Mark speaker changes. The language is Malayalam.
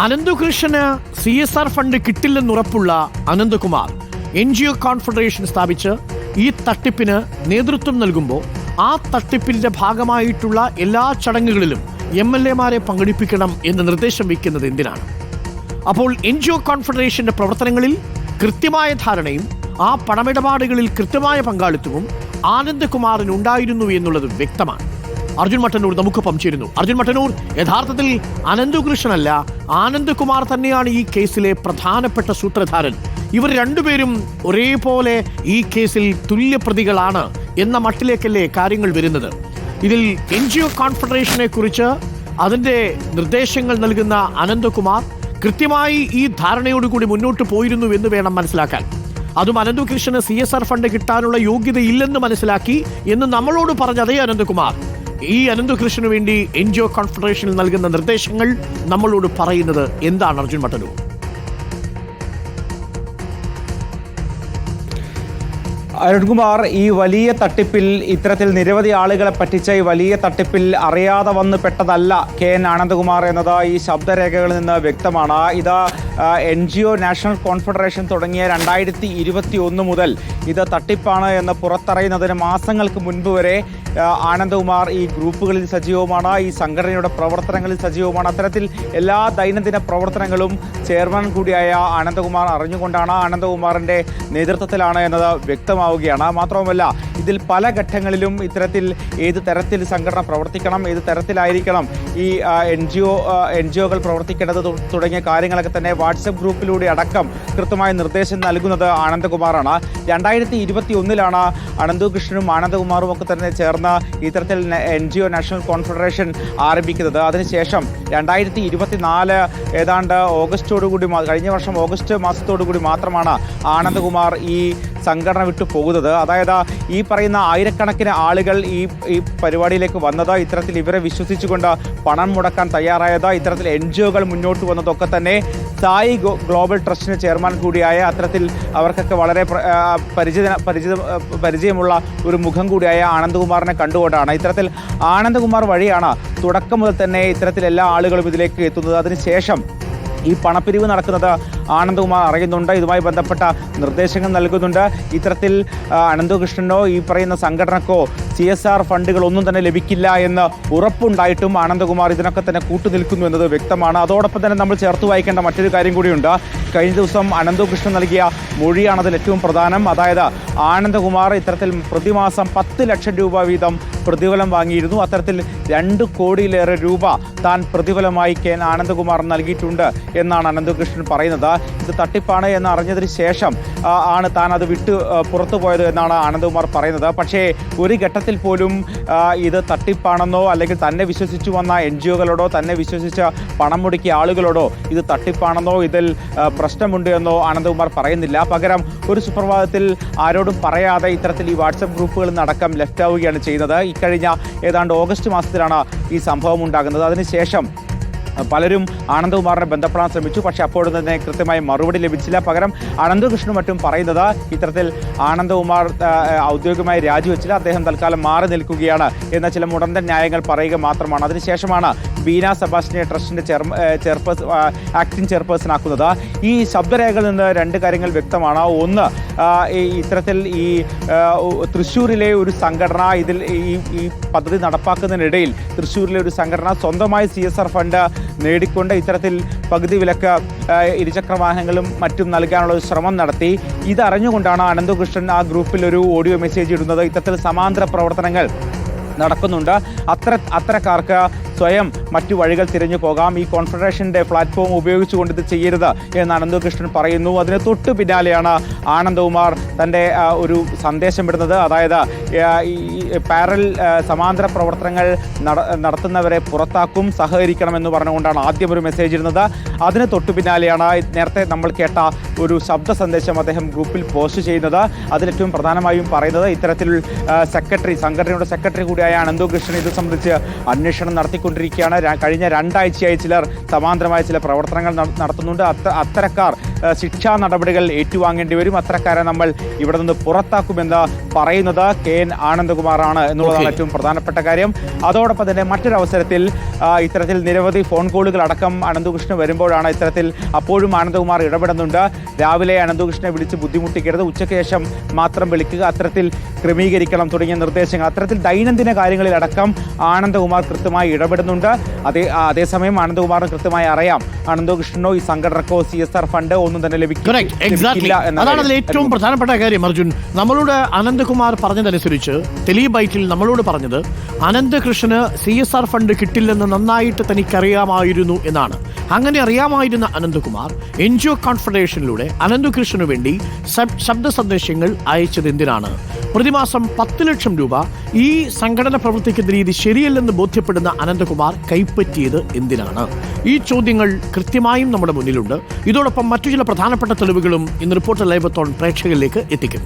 Speaker 1: അനന്തകൃഷ്ണന് C S R fund കിട്ടില്ലെന്നുറപ്പുള്ള Ananthakumar N G O confederation സ്ഥാപിച്ച് ഈ തട്ടിപ്പിന് നേതൃത്വം നൽകുമ്പോൾ ആ തട്ടിപ്പിന്റെ ഭാഗമായിട്ടുള്ള എല്ലാ ചടങ്ങുകളിലും എം എൽ എമാരെ പങ്കെടുപ്പിക്കണം എന്ന് നിർദ്ദേശം വയ്ക്കുന്നത് എന്തിനാണ്? അപ്പോൾ എൻ ജി ഒ കോൺഫെഡറേഷന്റെ പ്രവർത്തനങ്ങളിൽ കൃത്യമായ ധാരണയും ആ പണമിടപാടുകളിൽ കൃത്യമായ പങ്കാളിത്തവും ആനന്ദകുമാറിന് ഉണ്ടായിരുന്നു എന്നുള്ളത് വ്യക്തമാണ്. അർജുൻ മട്ടന്നൂർ നമുക്കൊപ്പം ചേരുന്നു. അർജുൻ മട്ടന്നൂർ യഥാർത്ഥത്തിൽ അനന്തകൃഷ്ണനല്ല ആനന്ദകുമാർ തന്നെയാണ് ഈ കേസിലെ പ്രധാനപ്പെട്ട സൂത്രധാരൻ. ഇവർ രണ്ടുപേരും ഒരേപോലെ ഈ കേസിൽ തുല്യ പ്രതികളാണ് എന്ന മട്ടിലേക്കല്ലേ കാര്യങ്ങൾ വരുന്നത്. ഇതിൽ എൻ ജി ഒ കോൺഫെഡറേഷനെ കുറിച്ച് അതിന്റെ നിർദ്ദേശങ്ങൾ നൽകുന്ന അനന്തകുമാർ കൃത്യമായി ഈ ധാരണയോടുകൂടി മുന്നോട്ട് പോയിരുന്നു എന്ന് വേണം മനസ്സിലാക്കാൻ. അതും അനന്തകൃഷ്ണന് സി എസ് ആർ ഫണ്ട് കിട്ടാനുള്ള യോഗ്യതയില്ലെന്ന് മനസ്സിലാക്കി എന്ന് നമ്മളോട് പറഞ്ഞ അതേ അനന്തകുമാർ ഈ അനന്തകൃഷ്ണന് വേണ്ടി എൻ ജി ഒ കോൺഫെഡറേഷനിൽ നൽകുന്ന നിർദ്ദേശങ്ങൾ നമ്മളോട് പറയുന്നത് എന്താണ് അർജുൻ മട്ടനു
Speaker 2: അരുൺകുമാർ ഈ വലിയ തട്ടിപ്പിൽ ഇത്തരത്തിൽ നിരവധി ആളുകളെ പറ്റിച്ച ഈ വലിയ തട്ടിപ്പിൽ അറിയാതെ വന്ന് പെട്ടതല്ല കെ എൻ ആനന്ദകുമാർ എന്നത്. ഈ ശബ്ദരേഖകളിൽ നിന്ന് വ്യക്തമാണ്. ഇത് N G O national confederation തുടങ്ങിയ രണ്ടായിരത്തി ഇരുപത്തി ഒന്ന് മുതൽ ഇത് തട്ടിപ്പാണ് എന്ന് പുറത്തറിയുന്നതിന് മാസങ്ങൾക്ക് മുൻപ് വരെ ആനന്ദകുമാർ ഈ ഗ്രൂപ്പുകളിൽ സജീവമാണ് ഈ സംഘടനയുടെ പ്രവർത്തനങ്ങളിൽ സജീവമാണ്. അത്തരത്തിൽ എല്ലാ ദൈനംദിന പ്രവർത്തനങ്ങളും ചെയർമാൻ കൂടിയായ ആനന്ദകുമാർ അറിഞ്ഞുകൊണ്ടാണ് ആനന്ദകുമാറിന്റെ നേതൃത്വത്തിലാണ് എന്നത് വ്യക്തമാവുകയാണ്. മാത്രവുമല്ല ഇതിൽ പല ഘട്ടങ്ങളിലും ഇത്തരത്തിൽ ഏത് തരത്തിൽ സംഘടന പ്രവർത്തിക്കണം ഏത് തരത്തിലായിരിക്കണം ഈ N G O N G ഒകൾ പ്രവർത്തിക്കേണ്ടത് തുടങ്ങിയ കാര്യങ്ങളൊക്കെ തന്നെ വാട്സപ്പ് ഗ്രൂപ്പിലൂടെ അടക്കം കൃത്യമായ നിർദ്ദേശം നൽകുന്നത് ആനന്ദകുമാറാണ്. രണ്ടായിരത്തി ഇരുപത്തി ഒന്നിലാണ് അനന്തകൃഷ്ണനും ആനന്ദകുമാറും ഒക്കെ തന്നെ ചേർന്ന് ഇത്തരത്തിൽ N G O national confederation ആരംഭിക്കുന്നത്. അതിനുശേഷം രണ്ടായിരത്തി ഇരുപത്തിനാല് ഏതാണ്ട് ഓഗസ്റ്റോടുകൂടി കഴിഞ്ഞ വർഷം ഓഗസ്റ്റ് മാസത്തോടുകൂടി മാത്രമാണ് ആനന്ദകുമാർ ഈ സംഘടന വിട്ടു പോകുന്നത്. അതായത് ഈ പറയുന്ന ആയിരക്കണക്കിന് ആളുകൾ ഈ ഈ പരിപാടിയിലേക്ക് വന്നത് ഇത്തരത്തിൽ ഇവരെ വിശ്വസിച്ചുകൊണ്ട് പണം മുടക്കാൻ തയ്യാറായത് ഇത്തരത്തിൽ എൻ ജി ഒകൾ മുന്നോട്ട് വന്നതൊക്കെ തന്നെ സായി ഗ്ലോബൽ ട്രസ്റ്റിന് ചെയർമാൻ കൂടിയായ അത്തരത്തിൽ അവർക്കൊക്കെ വളരെ പരിചിത പരിചിത പരിചയമുള്ള ഒരു മുഖം കൂടിയായ ആനന്ദകുമാറിനെ കണ്ടുകൊണ്ടാണ്. ഇത്തരത്തിൽ ആനന്ദകുമാർ വഴിയാണ് തുടക്കം മുതൽ തന്നെ ഇത്തരത്തിൽ എല്ലാ ആളുകളും ഇതിലേക്ക് എത്തുന്നത്. അതിനുശേഷം ഈ പണപ്പിരിവ് നടക്കുന്നത് ആനന്ദകുമാർ അറിയുന്നുണ്ട്. ഇതുമായി ബന്ധപ്പെട്ട നിർദ്ദേശങ്ങൾ നൽകുന്നുണ്ട്. ഇത്തരത്തിൽ അനന്തകൃഷ്ണനോ ഈ പറയുന്ന സംഘടനക്കോ സി എസ് ആർ ഫണ്ടുകൾ ഒന്നും തന്നെ ലഭിക്കില്ല എന്ന് ഉറപ്പുണ്ടായിട്ടും ആനന്ദകുമാർ ഇതിനൊക്കെ തന്നെ കൂട്ടുനിൽക്കുന്നു എന്നത് വ്യക്തമാണ്. അതോടൊപ്പം തന്നെ നമ്മൾ ചേർത്ത് വായിക്കേണ്ട മറ്റൊരു കാര്യം കൂടിയുണ്ട്. കഴിഞ്ഞ ദിവസം അനന്തകൃഷ്ണൻ നൽകിയ മൊഴിയാണ് അതിൽ ഏറ്റവും പ്രധാനം. അതായത് ആനന്ദകുമാർ ഇത്തരത്തിൽ പ്രതിമാസം പത്ത് ലക്ഷം രൂപ വീതം പ്രതിഫലം വാങ്ങിയിരുന്നു. അത്തരത്തിൽ രണ്ട് കോടിയിലേറെ രൂപ താൻ പ്രതിഫലമായി കെ ആനന്ദകുമാർ നൽകിയിട്ടുണ്ട് എന്നാണ് അനന്തകൃഷ്ണൻ പറയുന്നത്. ഇത് തട്ടിപ്പാണ് എന്ന് അറിഞ്ഞതിന് ശേഷം ആണ് താൻ അത് വിട്ട് പുറത്തു പോയത് എന്നാണ് ആനന്ദകുമാർ പറയുന്നത്. പക്ഷേ ഒരു ഘട്ടത്തിൽ പോലും ഇത് തട്ടിപ്പാണെന്നോ അല്ലെങ്കിൽ തന്നെ വിശ്വസിച്ചു വന്ന എൻ ജി ഒകളോടോ തന്നെ വിശ്വസിച്ച പണം മുടക്കിയ ആളുകളോടോ ഇത് തട്ടിപ്പാണെന്നോ ഇതിൽ പ്രശ്നമുണ്ട് എന്നോ ആനന്ദകുമാർ പറയുന്നില്ല. പകരം ഒരു സുപ്രഭാതത്തിൽ ആരോടും പറയാതെ ഇത്തരത്തിൽ ഈ വാട്സപ്പ് ഗ്രൂപ്പുകളിൽ നിന്നടക്കം ലെഫ്റ്റ് ആവുകയാണ് ചെയ്യുന്നത്. ഇക്കഴിഞ്ഞ ഏതാണ്ട് ഓഗസ്റ്റ് മാസത്തിലാണ് ഈ സംഭവം ഉണ്ടാകുന്നത്. അതിനുശേഷം പലരും ആനന്ദകുമാറിനെ ബന്ധപ്പെടാൻ ശ്രമിച്ചു. പക്ഷേ അപ്പോഴും തന്നെ കൃത്യമായി മറുപടി ലഭിച്ചില്ല. പകരം അനന്തകൃഷ്ണൻ മറ്റും പറയുന്നത് ഇത്തരത്തിൽ ആനന്ദകുമാർ ഔദ്യോഗികമായി രാജിവെച്ചില്ല. അദ്ദേഹം തൽക്കാലം മാറി നിൽക്കുകയാണ് എന്ന ചില മുടന്തൻ ന്യായങ്ങൾ പറയുക മാത്രമാണ്. അതിനുശേഷമാണ് ബീന സെബാസ്റ്റിനെ ട്രസ്റ്റിന്റെ ചെയർപേഴ്സ് ആക്ടിംഗ് ചെയർപേഴ്സൺ ആക്കുന്നത്. ഈ ശബ്ദരേഖകളിൽ നിന്ന് രണ്ട് കാര്യങ്ങൾ വ്യക്തമാണ്. ഒന്ന് ഇത്തരത്തിൽ ഈ തൃശ്ശൂരിലെ ഒരു സംഘടന ഇതിൽ ഈ ഈ പദ്ധതി നടപ്പാക്കുന്നതിനിടയിൽ തൃശ്ശൂരിലെ ഒരു സംഘടന സ്വന്തമായി സി എസ് ആർ ഫണ്ട് നേടിക്കൊണ്ട് ഇത്തരത്തിൽ പകുതി വിലക്ക് ഇരുചക്ര വാഹനങ്ങളും മറ്റും നൽകാനുള്ള ഒരു ശ്രമം നടത്തി. ഇതറിഞ്ഞുകൊണ്ടാണ് അനന്തകൃഷ്ണൻ ആ ഗ്രൂപ്പിൽ ഒരു ഓഡിയോ മെസ്സേജ് ഇടുന്നത്. ഇത്തരത്തിൽ സമാന്തര പ്രവർത്തനങ്ങൾ നടക്കുന്നുണ്ട്. അത്ര അത്തരക്കാർക്ക് സ്വയം മറ്റു വഴികൾ തിരഞ്ഞു പോകാം. ഈ കോൺഫെഡറേഷന്റെ പ്ലാറ്റ്ഫോം ഉപയോഗിച്ചുകൊണ്ട് ഇത് ചെയ്യരുത് എന്ന് അനന്തകൃഷ്ണൻ പറയുന്നു. അതിന് തൊട്ടു പിന്നാലെയാണ് ആനന്ദകുമാർ തന്റെ ഒരു സന്ദേശം വിടുന്നത് അതായത് ഈ പാരൽ സമാന്തര പ്രവർത്തനങ്ങൾ നട നടത്തുന്നവരെ പുറത്താക്കും സഹകരിക്കണമെന്ന് പറഞ്ഞുകൊണ്ടാണ് ആദ്യം ഒരു മെസ്സേജ് ഇരുന്നത് അതിന് തൊട്ടു പിന്നാലെയാണ് നേരത്തെ നമ്മൾ കേട്ട ഒരു ശബ്ദ സന്ദേശം അദ്ദേഹം ഗ്രൂപ്പിൽ പോസ്റ്റ് ചെയ്യുന്നത്. അതിലേറ്റവും പ്രധാനമായും പറയുന്നത് ഇത്തരത്തിൽ സെക്രട്ടറി സംഘടനയുടെ സെക്രട്ടറി കൂടിയായ അനന്തകൃഷ്ണൻ ഇത് സംബന്ധിച്ച് അന്വേഷണം നടത്തിക്കൊണ്ടിരിക്കുകയാണ് കഴിഞ്ഞ രണ്ടാഴ്ചയായി ചിലർ സമാന്തരമായ ചില പ്രവർത്തനങ്ങൾ നട- നടത്തുന്നുണ്ട്. അത്തരക്കാർ ശിക്ഷാ നടപടികൾ ഏറ്റുവാങ്ങേണ്ടി വരും. അത്തരക്കാരെ നമ്മൾ ഇവിടെ നിന്ന് പുറത്താക്കുമെന്ന് പറയുന്നത് കെ എൻ ആനന്ദകുമാറാണ് എന്നുള്ളതാണ് ഏറ്റവും പ്രധാനപ്പെട്ട കാര്യം. അതോടൊപ്പം തന്നെ മറ്റൊരവസരത്തിൽ ഇത്തരത്തിൽ നിരവധി ഫോൺ കോളുകൾ അടക്കം അനന്തകൃഷ്ണൻ വരുമ്പോഴാണ് ഇത്തരത്തിൽ അപ്പോഴും ആനന്ദകുമാർ ഇടപെടുന്നുണ്ട്. രാവിലെ അനന്തകൃഷ്ണനെ വിളിച്ച് ബുദ്ധിമുട്ടിക്കരുത്. ഉച്ചയ്ക്ക് ശേഷം മാത്രം വിളിക്കുക. അത്തരത്തിൽ ക്രമീകരിക്കണം തുടങ്ങിയ നിർദ്ദേശങ്ങൾ. അത്തരത്തിൽ ദൈനംദിന കാര്യങ്ങളിലടക്കം ആനന്ദകുമാർ കൃത്യമായി ഇടപെടുന്നുണ്ട്. അതേ അതേസമയം ആനന്ദകുമാറിന് കൃത്യമായി അറിയാം. ആനന്ദകൃഷ്ണനോ ഈ സംഘടനക്കോ സി എസ് ആർ ഫണ്ട് ഒന്നും തന്നെ ലഭിക്കും.
Speaker 1: അതാണ് അതിൽ ഏറ്റവും പ്രധാനപ്പെട്ട കാര്യം അർജുൻ. നമ്മളോട് അനന്തകുമാർ പറഞ്ഞതനുസരിച്ച് തെലീബൈറ്റിൽ നമ്മളോട് പറഞ്ഞത് അനന്തകൃഷ്ണന് സി എസ് ആർ ഫണ്ട് കിട്ടില്ലെന്ന് നന്നായിട്ട് തനിക്കറിയാമായിരുന്നു എന്നാണ്. അങ്ങനെ അറിയാമായിരുന്ന അനന്തകുമാർ എൻ ജി ഒ കോൺഫെഡറേഷനിലൂടെ അനന്തകൃഷ്ണനു വേണ്ടി ശബ്ദ സന്ദേശങ്ങൾ അയച്ചത് എന്തിനാണ്? പ്രതിമാസം പത്ത് ലക്ഷം രൂപ ഈ സംഘടന പ്രവർത്തിക്കുന്ന രീതി ശരിയല്ലെന്ന് ബോധ്യപ്പെടുന്ന അനന്തകുമാർ കൈപ്പറ്റിയത് എന്തിനാണ്? ഈ ചോദ്യങ്ങൾ കൃത്യമായും നമ്മുടെ മുന്നിലുണ്ട്. ഇതോടൊപ്പം മറ്റു ചില പ്രധാനപ്പെട്ട തെളിവുകളും ഇന്ന് റിപ്പോർട്ടർ ലൈബത്തോൺ പ്രേക്ഷകരിലേക്ക് എത്തിക്കും.